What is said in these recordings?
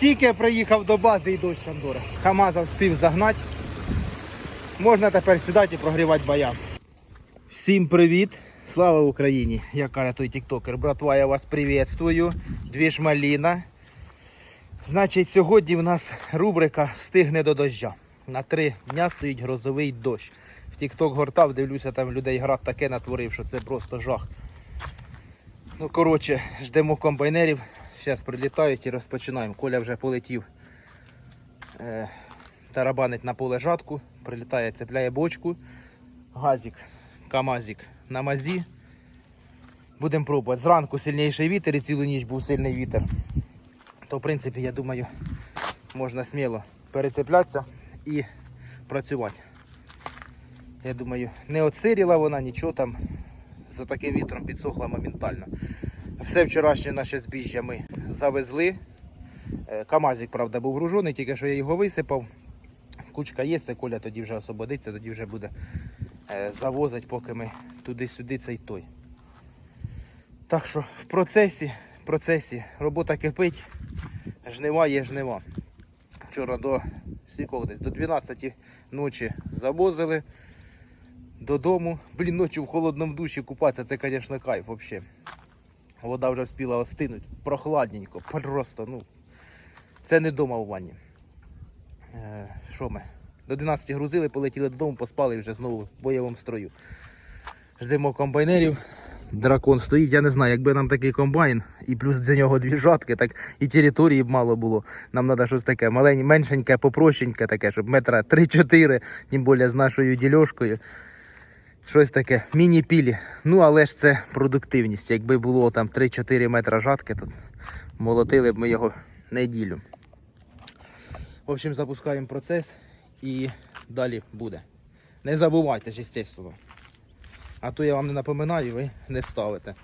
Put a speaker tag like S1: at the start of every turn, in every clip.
S1: Тільки приїхав до бази і дощ Андора. Хамаза вспів загнати. Можна тепер сідати і прогрівати баян. Всім привіт! Слава Україні! Я каже той тіктокер. Братва, я вас приветствую. Дві ж маліна. Значить, сьогодні в нас рубрика Встигне до дождя. На три дня стоїть грозовий дощ. В тікток гортав, дивлюся, там людей град таке натворив, що це просто жах. Ну, коротше, ждемо комбайнерів. Зараз прилітають і розпочинаємо. Коля вже полетів е, тарабанить на поле жатку, прилітає, цепляє бочку, газик, камазик на мазі. Будемо пробувати. Зранку сильніший вітер і цілу ніч був сильний вітер. То, в принципі, я думаю, можна сміло перецеплятися і працювати. Я думаю, не отсиріла вона, нічого там за таким вітром підсохла моментально. Все вчорашнє наше збіжжя ми завезли. Е, Камазик, правда, був гружений, тільки що я його висипав. Кучка є, це Коля тоді вже освободиться, тоді вже буде е, завозити, поки ми туди-сюди цей той. Так що в процесі, процесі робота кипить, жнива є жнива. Вчора до скількох десь до 12 ночі завозили додому. Блін, ночі в холодному душі купатися, це, звісно, кайф взагалі. Вода вже встигла остинуть, прохладненько, просто, ну. Це не вдома у ванні. Е, Що ми? До 12 грузили, полетіли додому, поспали вже знову в бойовому строю. Ждемо комбайнерів. Дракон стоїть, я не знаю, якби нам такий комбайн і плюс до нього дві жатки, так і території б мало було. Нам треба щось таке маленьке, меншеньке, попрощеньке таке, щоб метра 3-4, тим більше з нашою дільошкою. Щось таке, міні-пілі. Ну, але ж це продуктивність. Якби було там 3-4 метра жатки, то молотили б ми його неділю. В общем, запускаємо процес і далі буде. Не забувайте, естественно. А то я вам не напоминаю, ви не ставите.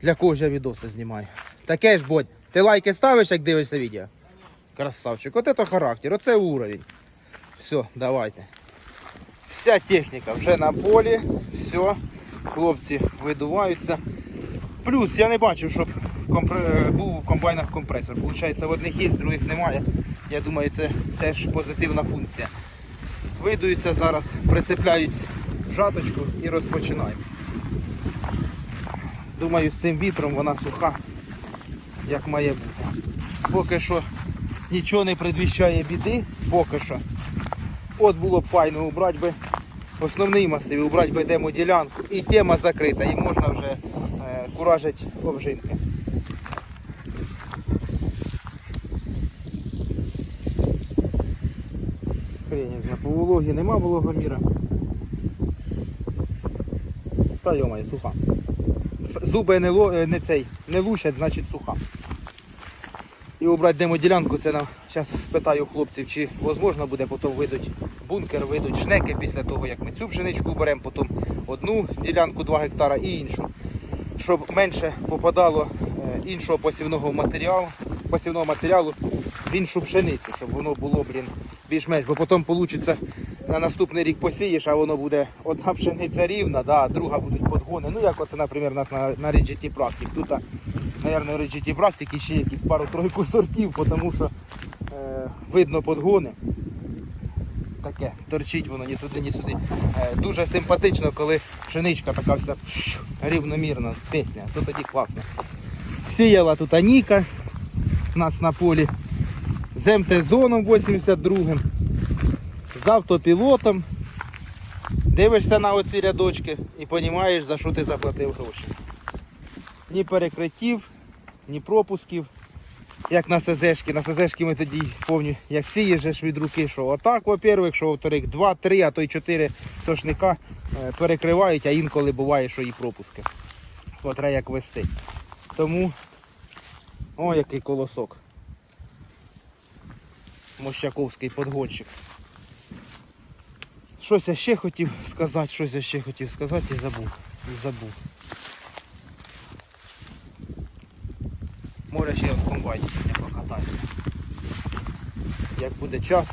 S1: Для кого ж я відоси знімаю. Таке ж, бодь, ти лайки ставиш, як дивишся відео? Красавчик, от це характер, оце уровень. Все, давайте. Вся техніка вже на полі, все, хлопці видуваються. Плюс я не бачив, щоб компре- був в комбайнах компресор. Получається, в одних є, в других немає. Я думаю, це теж позитивна функція. Видуються зараз, прицепляють жаточку і розпочинаємо. Думаю, з цим вітром вона суха, як має бути. Поки що нічого не предвіщає біди, поки що. От було б файно убрати би основний масив, убрати би демоділянку і тема закрита, і можна вже е, куражити обжинки. По вологі нема вологоміра. Та йомає, суха. Зуби не, е, не цей, не лущать, значить суха. І обрати демоділянку, це нам зараз спитаю хлопців, чи можливо буде потім видуть бункер, видуть шнеки після того, як ми цю пшеничку беремо, потім одну ділянку 2 гектара і іншу. Щоб менше попадало е, іншого посівного матеріалу, посівного матеріалу в іншу пшеницю, щоб воно було, блін, більш-менш. Бо потім вийде на наступний рік посієш, а воно буде одна пшениця рівна, да, а друга будуть подгони. Ну як оце, наприклад, нас на, на Риджеті практик. Тут, мабуть, в практики ще якісь пару-тройку сортів, тому що е, видно подгони. Таке, торчить воно ні туди, ні сюди. Е, дуже симпатично, коли пшеничка така вся рівномірна, пісня, то тоді класно. Сіяла тут Аніка у нас на полі з МТ-зоном 82-м, з автопілотом. Дивишся на оці рядочки і розумієш, за що ти заплатив гроші. Ні перекриттів, ні пропусків. Як на СЗшки. На СЗшки ми тоді повні, як сієш від руки, що отак, во-первых, що во-вторых, два, три, а то й чотири сошника е, перекривають, а інколи буває, що і пропуски. От треба як вести. Тому о, який колосок. Мощаковський подгонщик. Щось я ще хотів сказати, щось я ще хотів сказати і забув. І забув. Може ще в комбайні не покатаю. Як буде час.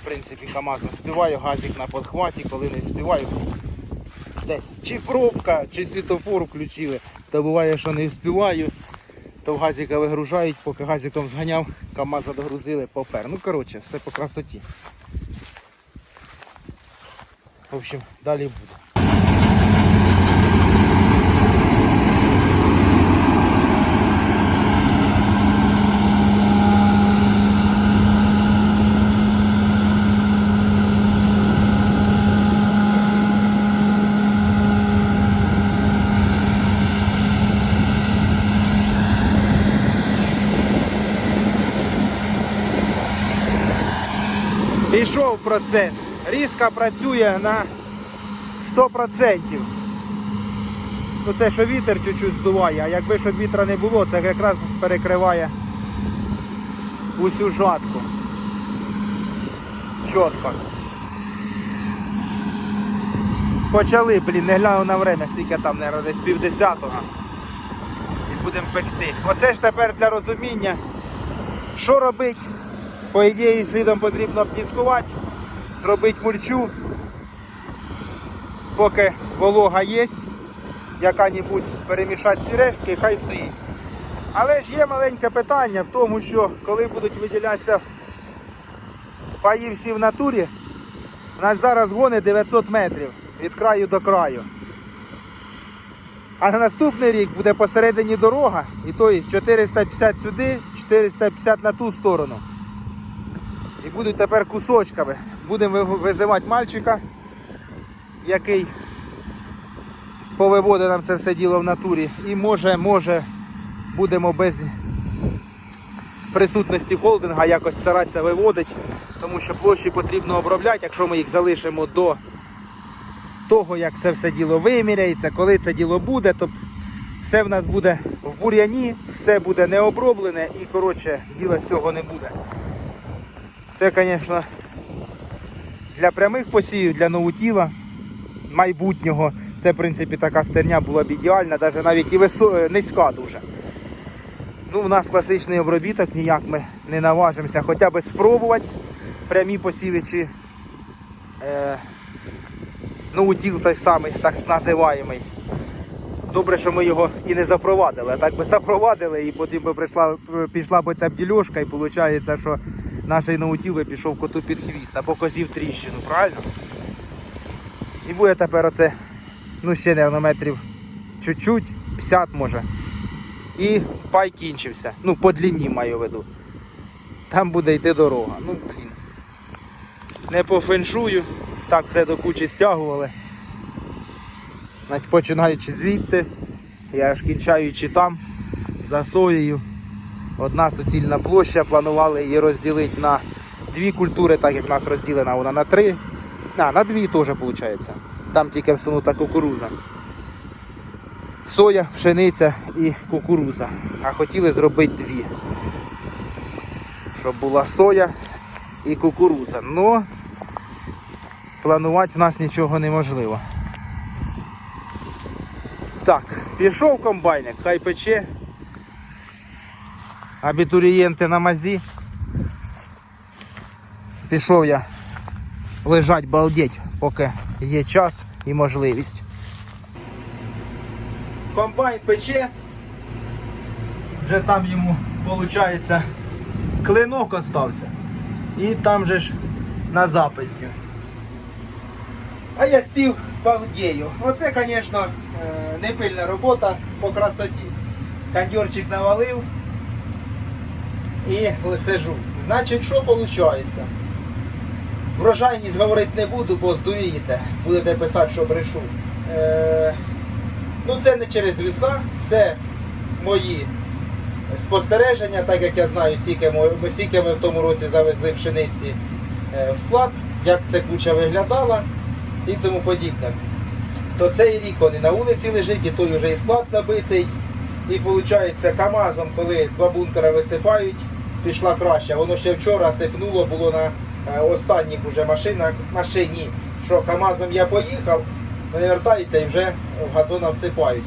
S1: В принципі, КАМАЗ не співаю, газик на подхваті, коли не співаю. Десь чи пробка, чи світофор включили, то буває, що не співаю. то в газіка вигружають, поки газиком зганяв, КАМАЗа догрузили, попер. Ну, коротше, все по красоті. В общем, далі буде. Пішов процес. Різка працює на 100%. Ну це що вітер чуть-чуть здуває, а якби щоб вітра не було, це якраз перекриває усю жатку. Чітко. Почали, блін, не глянув на время, скільки там, наверное, десь півдесятого. І будемо пекти. Оце ж тепер для розуміння, що робити. По ідеї слідом потрібно обтіскувати, зробити мульчу, поки волога є, яка-небудь перемішати ці рештки, хай стоїть. Але ж є маленьке питання в тому, що коли будуть виділятися паї всі в натурі, у нас зараз гони 900 метрів від краю до краю. А на наступний рік буде посередині дорога, і то є 450 сюди, 450 на ту сторону. І будуть тепер кусочками. Будемо визивати мальчика, який повиводить нам це все діло в натурі. І може, може, будемо без присутності холдинга якось старатися виводити, тому що площі потрібно обробляти, якщо ми їх залишимо до того, як це все діло виміряється, коли це діло буде, то все в нас буде в бур'яні, все буде не оброблене і коротше діла з цього не буде. Це, звісно, для прямих посівів, для новотіла майбутнього. Це, в принципі, така стерня була б ідеальна, навіть навіть і висо... е, низька дуже. Ну, у нас класичний обробіток, ніяк ми не наважимося хоча б спробувати прямі посіви чи е, новотіл той самий, так називаємий. Добре, що ми його і не запровадили. Так би запровадили, і потім би прийшла, пішла б ця бдільошка, і виходить, що наш наутіл пішов коту під хвіст, або козів тріщину, правильно? І буде тепер оце, ну ще не метрів чуть-чуть, 50 може. І пай кінчився. Ну, по длині маю в виду. Там буде йти дорога. Ну, блін. Не по феншую. Так все до кучі стягували. Починаючи звідти, я аж кінчаючи там, за соєю. Одна суцільна площа, планували її розділити на дві культури, так як в нас розділена вона на три. А, на дві теж виходить. Там тільки всунута кукуруза. Соя, пшениця і кукуруза. А хотіли зробити дві. Щоб була соя і кукуруза. Ну планувати в нас нічого неможливо. Так, пішов комбайник, хай пече. Абітурієнти на мазі. Пішов я лежать балдеть, поки є час і можливість. Комбайн пече. Вже там йому, виходить, клинок остався. І там же ж на записню. А я сів балдею. Оце, звісно, не пильна робота по красоті. Кондьорчик навалив і сижу. Значить, що виходить? Врожайність говорити не буду, бо здурієте. Будете писати, що брешу. Е, ну це не через віса, це мої спостереження, так як я знаю, скільки ми, скільки ми в тому році завезли пшениці е, в склад, як ця куча виглядала і тому подібне. То цей рік вони на вулиці лежить, і той вже і склад забитий. І виходить, КАМАЗом, коли два бункера висипають, пішла краще. Воно ще вчора сипнуло, було на е, останніх уже машинах, машині, що КАМАЗом я поїхав, вони вертаються і вже в газона всипають.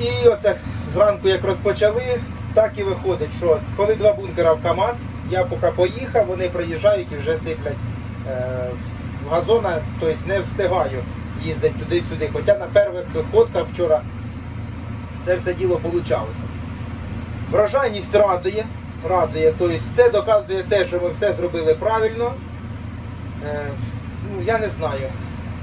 S1: І оце зранку як розпочали, так і виходить, що коли два бункера в КАМАЗ, я поки поїхав, вони приїжджають і вже сиплять е, в газона, тобто не встигаю їздити туди-сюди. Хоча на перших ходках вчора це все діло получалося. Врожайність радує. радує. Тобто це доказує те, що ми все зробили правильно. Е, ну, я не знаю.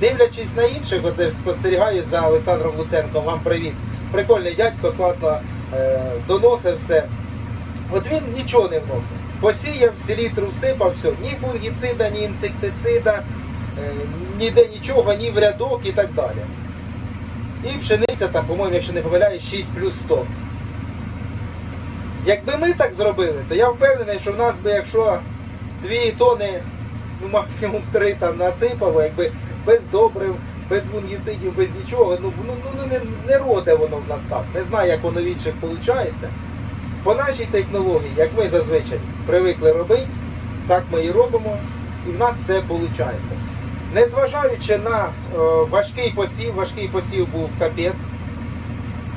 S1: Дивлячись на інших, оце ж спостерігаю за Олександром Луценком, вам привіт. Прикольний дядько, класно е, доносив все. От він нічого не вносив. Посіяв, селітру всипав, все. Ні фунгіцида, ні інсектицида, е, ніде нічого, ні в рядок і так далі. І пшениця там, по-моєму, якщо не помиляюсь, 6 плюс 100. Якби ми так зробили, то я впевнений, що в нас би, якщо 2 тони, ну максимум 3 там насипало, якби без добрив, без фунгіцидів, без нічого, ну, ну, ну, ну не, не роде воно в нас так. Не знаю, як воно в інших виходить. По нашій технології, як ми зазвичай привикли робити, так ми і робимо, і в нас це виходить. Незважаючи на е, важкий посів, важкий посів був капець,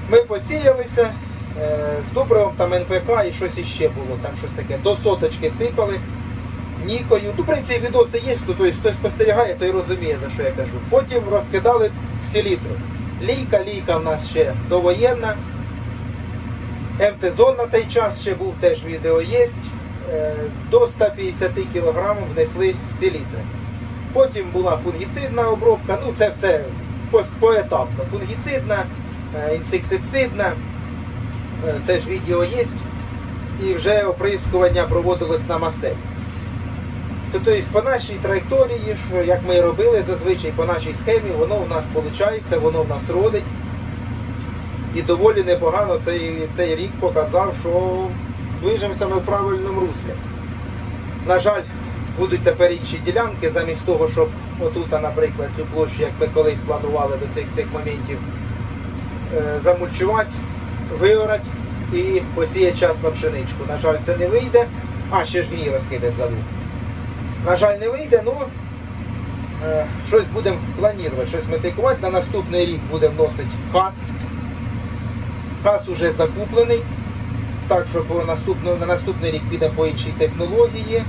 S1: ми посіялися е, з добривом там НПК і щось іще було, там щось таке, до соточки сипали. Нікою. Ну, в принципі, відоси є, то, тобто, хто спостерігає, той розуміє, за що я кажу. Потім розкидали всі літри. Лійка, лійка в нас ще довоєнна. МТ-зон на той час ще був теж відео є. Е, До 150 кг внесли всі літри. Потім була фунгіцидна обробка, ну це все поетапно. Фунгіцидна, е, інсектицидна, е, теж відео є. І вже оприскування проводилось на маселі. Тобто по нашій траєкторії, що як ми робили зазвичай по нашій схемі, воно в нас виходить, воно в нас родить. І доволі непогано цей, цей рік показав, що движемося ми в правильному руслі. На жаль, будуть тепер інші ділянки, замість того, щоб отут, наприклад, цю площу, як ми колись планували до цих всіх моментів, е, замульчувати, виорати і посіяти час на пшеничку. На жаль, це не вийде. А, ще ж гній розкидать забув. На жаль, не вийде, ну е, щось будемо планувати, щось метикувати. На наступний рік будемо вносити кас. Кас уже закуплений. Так що на наступний рік підемо по іншій технології.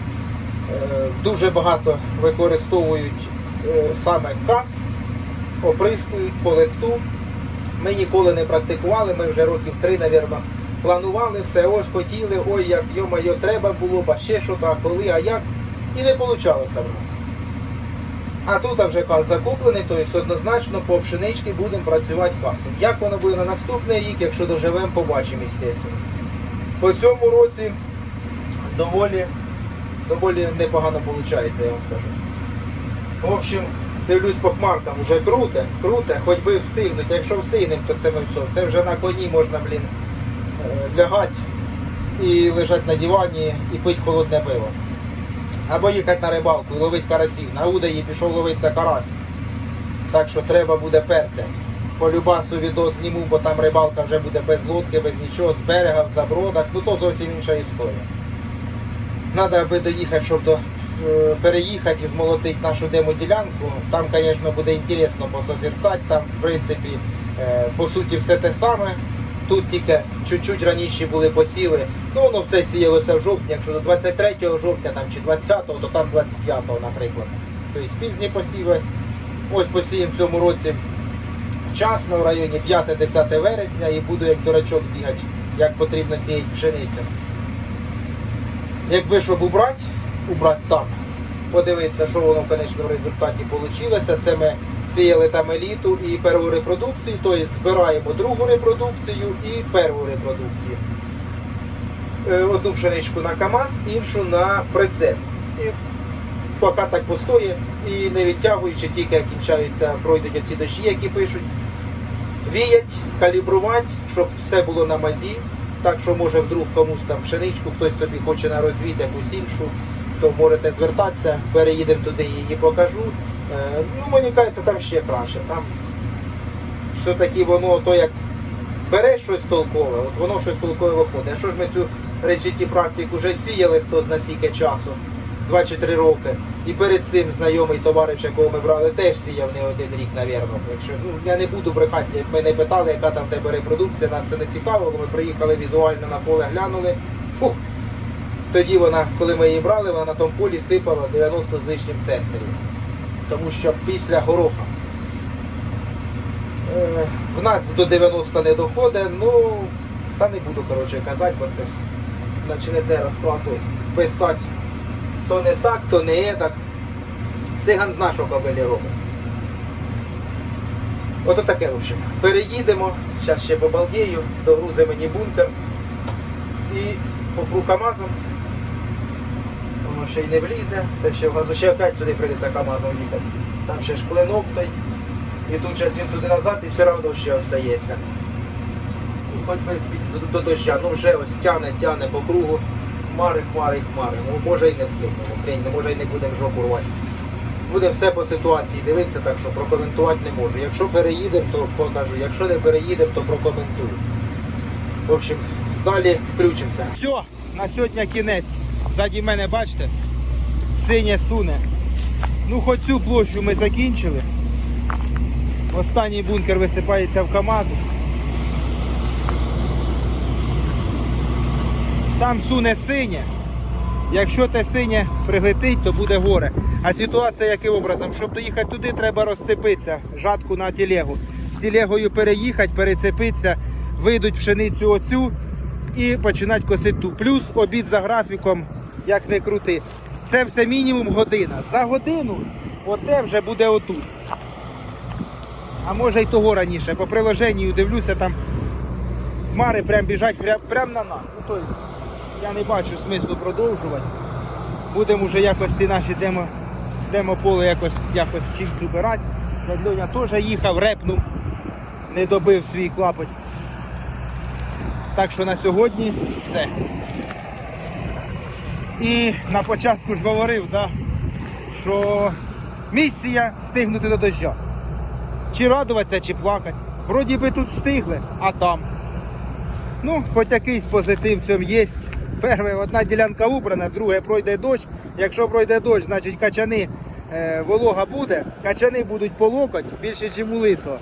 S1: Е, Дуже багато використовують е, саме кас, оприскують по листу. Ми ніколи не практикували, ми вже років три, мабуть, планували все, ось хотіли, ой, як йо-моє, треба було, а ще що так, коли, а як. І не вийшло в нас. А тут вже кас закуплений, тобто однозначно по пшеничці будемо працювати касом. Як воно буде на наступний рік, якщо доживемо, побачимо, звісно. По цьому році доволі, доволі непогано виходить, я вам скажу. В общем, дивлюсь по хмаркам, вже круте, круте, хоч би встигнуть. Якщо встигнемо, то це ми все. Це вже на коні можна, блін, е, лягати і лежати на дивані і пити холодне пиво. Або їхати на рибалку і ловити карасів. На удаї пішов ловитися карась. Так що треба буде перти. По любасу відео зніму, бо там рибалка вже буде без лодки, без нічого, з берега, в забродах. Ну то зовсім інша історія. Треба аби доїхати, щоб до, е, переїхати і змолотити нашу демоділянку. Там, звісно, буде інтересно посозерцати. Там, в принципі, е, по суті, все те саме. Тут тільки чуть-чуть раніше були посіви. Ну, воно все сіялося в жовтні. Якщо до 23 жовтня там, чи 20-го, то там 25-го, наприклад. Тобто пізні посіви. Ось посіємо в цьому році вчасно в районі 5-10 вересня і буду як дурачок бігати, як потрібно сіяти пшеницю. Якби щоб убрати, убрати там, подивитися, що воно в конечному результаті вийшло. Це ми сіяли там еліту і перву репродукцію, тобто збираємо другу репродукцію і перву репродукцію. Е, Одну пшеничку на КАМАЗ, іншу на прицеп. І поки так постоє і не відтягуючи, тільки кінчаються, пройдуть оці дощі, які пишуть. Віять, калібрувати, щоб все було на мазі. Так що може вдруг комусь там пшеничку, хтось собі хоче на розвід якусь іншу, то можете звертатися, переїдемо туди її покажу. Е, Ну, мені кажеться, там ще краще. Там все-таки воно то як береш щось толкове, от воно щось толкове виходить. А що ж ми цю речіті практику вже сіяли, хто з скільки часу, 2 чи 3 роки. І перед цим знайомий товариш, якого ми брали, теж сіяв не один рік, навірно. Якщо ну я не буду брехати, як мене питали, яка там в тебе репродукція, нас це не цікавило. Ми приїхали візуально на поле, глянули. Фух. Тоді вона, коли ми її брали, вона на тому полі сипала 90 з лишнім центнерів. Тому що після гороха е, в нас до 90 не доходить, ну Та не буду, коротше, казати, бо це почнете розказувати, писати. То не так, то не так. Циган зна, що кобилі робить. Ото таке, в общем. Переїдемо, зараз ще побалдію, догрузи мені бункер і попру КАМАЗом. Воно ще й не влізе, це ще в газу, ще опять сюди прийдеться КАМАЗом їхати. Там ще ж клинок той. І тут зараз він туди назад і все одно ще остається. Хоч би до доща, ну вже ось тяне, тяне по кругу. Хмари, хмари, хмари. Ну може і не встигнемо, хрень, ну, може і не будемо жопу рвати. Будемо все по ситуації дивитися, так що прокоментувати не можу. Якщо переїдемо, то покажу. Якщо не переїдемо, то прокоментую. В общем, далі включимося. Все, на сьогодні кінець. Ззаді мене, бачите, синє суне. Ну, хоч цю площу ми закінчили. Останній бункер висипається в КАМАЗу. Там суне синє. Якщо те синє прилетить, то буде горе. А ситуація яким образом? Щоб доїхати туди, треба розцепитися, жатку на телегу. З телегою переїхати, перецепитися, вийдуть пшеницю оцю і починати косити ту. Плюс обід за графіком, як не крути. Це все мінімум година. За годину оте вже буде отут. А може й того раніше. По приложенню дивлюся, там хмари прям біжать прям, на нас. Ну, я не бачу смислу продовжувати. Будемо вже якось ті наші демо, демополе якось, якось чим збирати. Льоня теж їхав, репнув, не добив свій клапоть. Так що на сьогодні все. І на початку ж говорив, да, що місія стигнути до дождя. Чи радуватися, чи плакати. Вроді би тут встигли, а там. Ну, хоч якийсь позитив в цьому є. Перше, одна ділянка убрана, друге пройде дощ. Якщо пройде дощ, значить качани е, волога буде, качани будуть по локоть більше, ніж у лисо.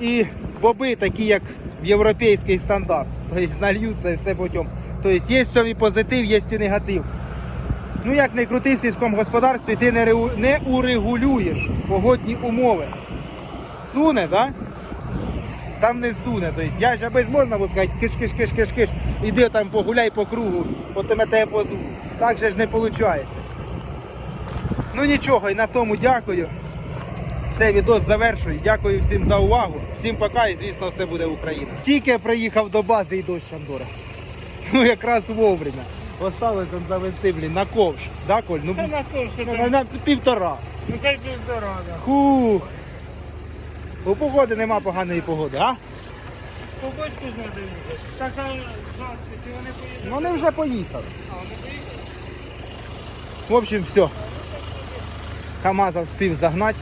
S1: І боби такі, як європейський стандарт. Тобто нальються і все потім. Тобто є в цьому позитив, є і негатив. Ну як не крути в сільському господарстві, ти не урегулюєш погодні умови. Суне, так? Да? Там не суне. Тобто я ж аби ж можна було сказати, киш киш киш киш киш іди там погуляй по кругу, потиме тебе позу. Так же ж не виходить. Ну нічого, і на тому дякую. Все, відос завершую. Дякую всім за увагу. Всім пока і звісно все буде Україна. Тільки я приїхав до бази і дощ Шандора. Ну якраз вовремя. Осталось он завести, блін, на ковш. Да, Коль? Ну,
S2: Та на то, що
S1: на, на півтора.
S2: ну хай півтора, да.
S1: Хух. У погоди нема поганої погоди, а?
S2: Побочку ж надо їхати. Така жалко, чи вони поїдуть?
S1: Ну вони вже поїхали.
S2: А, вони поїхали?
S1: В общем, все. КАМАЗа встиг загнати.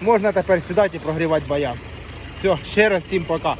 S1: Можна тепер сідати і прогрівати баян. Все, ще раз всім пока.